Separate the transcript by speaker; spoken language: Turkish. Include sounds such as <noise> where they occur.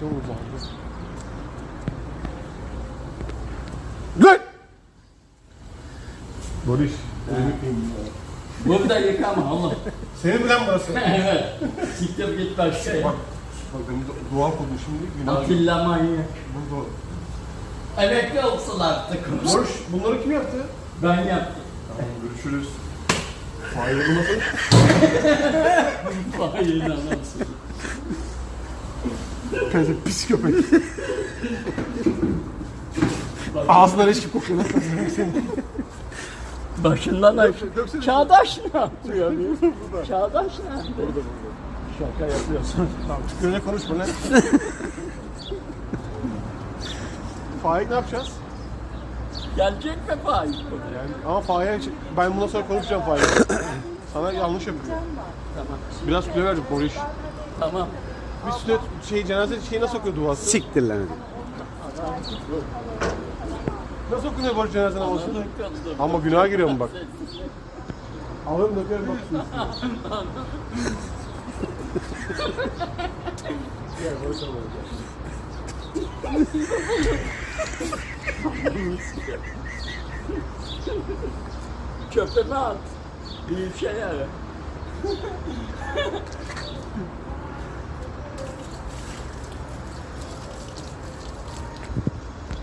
Speaker 1: Çok uzandı. Lan! Barış.
Speaker 2: Burada yıkama oğlum.
Speaker 1: Senin mi lan burası? <laughs>
Speaker 2: evet. Siktir git başka.
Speaker 1: Bak. Bak benim de dua kurdum şimdi. Günah.
Speaker 2: Atilla manyak.
Speaker 1: Burada.
Speaker 2: Emekli olsun artık.
Speaker 1: Barış bunları kim yaptı?
Speaker 2: Ben yaptım.
Speaker 1: Tamam görüşürüz. Faydalı nasıl?
Speaker 2: Vay inanamazsın.
Speaker 1: Kanka pis köpek. Ağzından eşki kokuyor.
Speaker 2: Başından aç.
Speaker 1: Döksene.
Speaker 2: Çağdaş ne yapıyor? Çağdaş ne yapıyor? Şaka yapıyorsun.
Speaker 1: Tamam tükürene konuşma lan. <laughs> Faik ne yapacağız?
Speaker 2: Gelecek mi Faik?
Speaker 1: Yani ama Faik'e ben bundan sonra konuşacağım Faik'e. <coughs> Sana yanlış yapıyor.
Speaker 2: Tamam.
Speaker 1: Biraz süre verdik Barış.
Speaker 2: Tamam.
Speaker 1: Bir süre şey cenaze şeyi nasıl okuyor duası?
Speaker 3: Siktir lan.
Speaker 1: Nasıl okunuyor Barış cenaze namazı? Ama günaha giriyorum bak. Alırım dökerim bak. Gel Barış alalım.
Speaker 2: Çöpeme at. Bir şey ara.